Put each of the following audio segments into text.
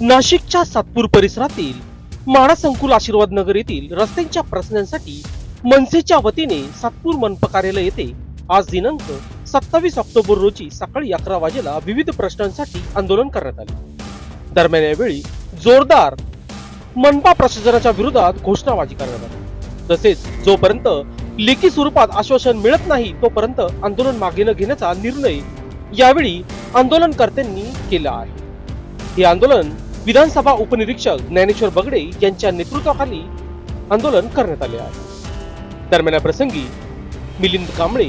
नाशिकच्या सातपूर परिसरातील म्हाडा संकुल आशीर्वाद नगर येथील रस्त्यांच्या प्रश्नांसाठी मनसेच्या वतीने सातपूर मनपा कार्यालय येथे आज दिनांक सत्तावीस ऑक्टोबर रोजी सकाळी अकरा वाजेला विविध प्रश्नांसाठी आंदोलन करण्यात आले. दरम्यान यावेळी जोरदार मनपा प्रशासनाच्या विरोधात घोषणाबाजी करण्यात आली. तसेच जोपर्यंत लेखी स्वरूपात आश्वासन मिळत नाही तोपर्यंत आंदोलन मागे न घेण्याचा निर्णय यावेळी आंदोलनकर्त्यांनी केला आहे. हे आंदोलन विधानसभा उपनिरीक्षक ज्ञानेश्वर बगडे यांच्या नेतृत्वाखाली आंदोलन करण्यात आले आहे. दरम्यान प्रसंगी मिलिंद कांबळे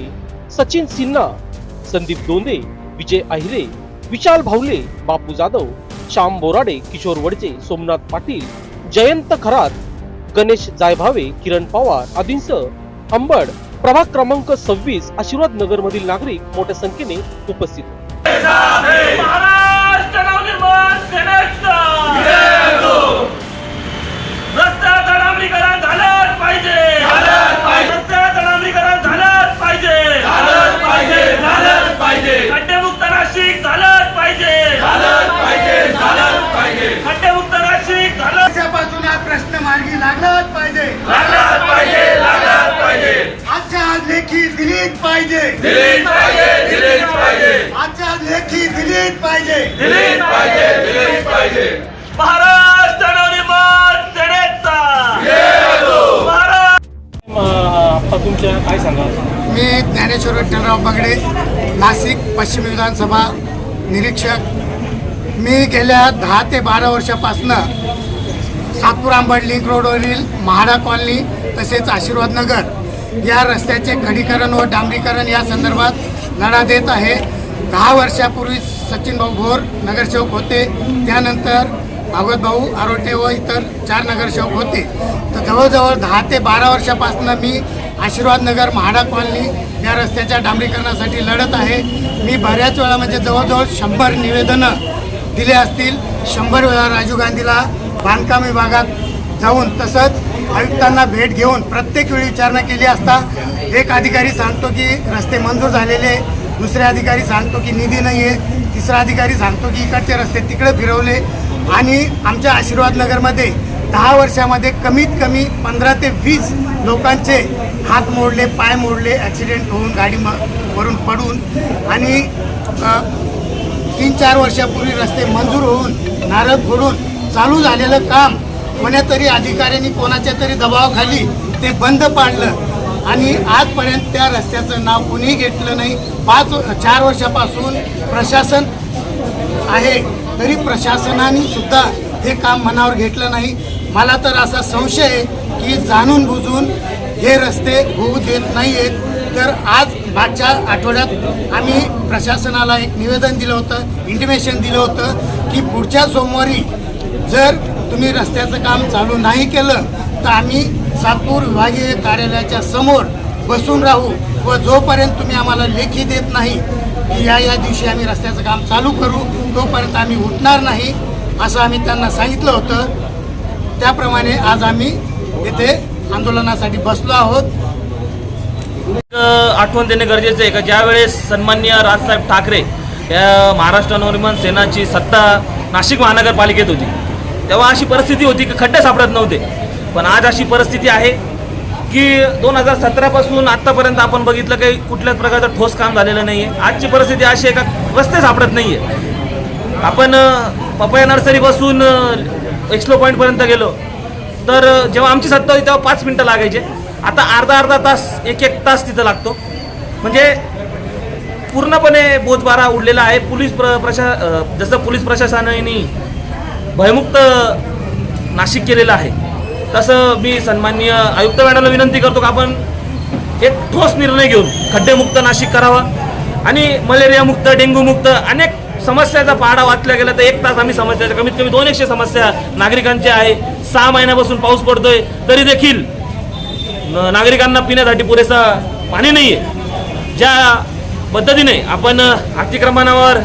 सचिन सिन्हा संदीप दोंदे विजय अहिरे विशाल भावले बापू जाधव श्याम बोराडे किशोर वडजे सोमनाथ पाटील जयंत खरात गणेश जायभावे किरण पवार आदींसह अंबड प्रभाग क्रमांक सव्वीस आशीर्वाद नगर मधील नागरिक मोठ्या संख्येने उपस्थित पाहिजे दिलीच पाहिजे दिलीच पाहिजे. आजच्या आज लेखी दिलीच पाहिजे. दिलीच पाहिजे दिलीच पाहिजे. महाराष्ट्र नवनिर्माण सेनेचा महाराष्ट्र तुमच्या काय सांगा? मी ज्ञानेश्वर विठ्ठलराव बगडे नाशिक पश्चिम विधानसभा निरीक्षक. मी गेल्या दहा ते बारा वर्षापासनं सातपूर आंबड लिंक रोडवरील म्हाडा कॉलनी तसेच आशीर्वाद नगर या रस्त्याचे खडीकरण व डांबरीकरण या संदर्भात लढा देत आहे. दहा वर्षापूर्वी सचिन भाऊ भोर नगरसेवक होते. त्यानंतर भागवत भाऊ आरोटे व इतर चार नगरसेवक होते. तर जवळजवळ दहा ते बारा वर्षापासून मी आशीर्वाद नगर म्हाडा कॉलनी या रस्त्याच्या डांबरीकरणासाठी लढत आहे. मी बऱ्याच वेळा म्हणजे जवळजवळ शंभर निवेदनं दिले असतील. शंभर वेळा राजीव गांधीला बांधकाम विभागात जाऊन तसंच आयुक्तांना भेट घेऊन प्रत्येक वेळी विचारणा केली असता एक अधिकारी सांगतो की रस्ते मंजूर झालेले दुसरे अधिकारी सांगतो की निधी नाही आहे तिसरा अधिकारी सांगतो की इकडचे रस्ते तिकडे फिरवले. आणि आमच्या आशीर्वाद नगरमध्ये दहा वर्षामध्ये कमीत कमी पंधरा ते वीस लोकांचे हात मोडले पाय मोडले ॲक्सिडेंट होऊन गाडी म- वरून पडून. आणि तीन चार वर्षापूर्वी रस्ते मंजूर होऊन नारळ फोडून चालू झालेलं काम कोणातरी अधिकाऱ्यांनी कोणाच्या तरी दबावाखाली ते बंद पाडलं. आणि आजपर्यंत त्या रस्त्याचं नाव कुणीही घेतलं नाही. पाच चार वर्षापासून प्रशासन आहे तरी प्रशासनाने सुद्धा हे काम मनावर घेतलं नाही. मला तर असा संशय आहे की जाणून बुजून हे रस्ते होऊ देत नाही आहेत तर आज मागच्या आठवड्यात आम्ही प्रशासनाला एक निवेदन दिलं होतं इंटिमेशन दिलं होतं की पुढच्या सोमवारी जर तुम्ही रस्त्याचं काम चालू नाही केलं तर आम्ही सातपूर विभागीय कार्यालयाच्या समोर बसून राहू व जोपर्यंत तुम्ही आम्हाला लेखी देत नाही की या या दिवशी आम्ही रस्त्याचं काम चालू करू तोपर्यंत आम्ही उठणार नाही असं आम्ही त्यांना सांगितलं होतं. त्याप्रमाणे आज आम्ही इथे आंदोलनासाठी बसलो आहोत. आठवण देणे गरजेचं आहे का? ज्यावेळेस सन्मान्य राजसाहेब ठाकरे या महाराष्ट्र नवनिर्माण सेनाची सत्ता नाशिक महानगरपालिकेत होती. तेव्हा अशी परिस्थिती होती की खड्डे सापडत नव्हते. पण आज अशी परिस्थिती आहे की दोन हजार सतरापासून आत्तापर्यंत आपण बघितलं काही कुठल्याच प्रकारचं ठोस काम झालेलं नाही आहे आजची परिस्थिती अशी आहे का रस्ते सापडत नाही आहे आपण पपया नर्सरीपासून एक्स्लो पॉईंटपर्यंत गेलो. तर जेव्हा आमची सत्ता होती तेव्हा पाच मिनटं लागायचे. आता अर्धा अर्धा तास एक एक तास तिथं लागतो. म्हणजे पूर्णपणे बोजबारा उडलेला आहे. पोलीस प्र प्रशा जसं पोलीस प्रशासनाने भयमुक्त नाशिक केलेलं आहे. तसं मी सन्माननीय आयुक्त मॅडमला विनंती करतो की आपण एक ठोस निर्णय घेऊन खड्डेमुक्त नाशिक करावा आणि मलेरियामुक्त डेंग्यूमुक्त अनेक समस्याचा पाडा वाचला गेला तर एक तास आम्ही समस्याच्या कमीत कमी दोन एकशे समस्या नागरिकांच्या आहे. सहा महिन्यापासून पाऊस पडतोय. तरी देखील न- नागरिकांना पिण्यासाठी पुरेसा पाणी नाही आहे ज्या पद्धतीने आपण अतिक्रमणावर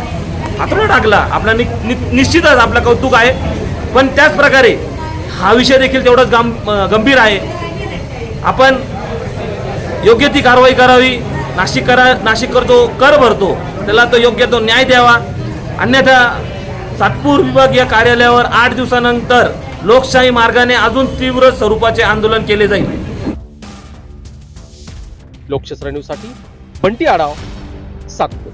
हातोडा टाकला. आपला नि, नि, निश्चितच आपलं कौतुक आहे. पण त्याच प्रकारे हा विषय देखील तेवढाच गाम गंभीर आहे. आपण योग्य ती कारवाई करावी. नाशिक करा नाशिककर जो कर भरतो त्याला तो योग्य तो न्याय द्यावा. अन्यथा सातपूर विभागीय कार्यालयावर आठ दिवसानंतर लोकशाही मार्गाने अजून तीव्र स्वरूपाचे आंदोलन केले जाईल. लोकशास्त्र न्यूजसाठी बंटी आढाव सातपूर.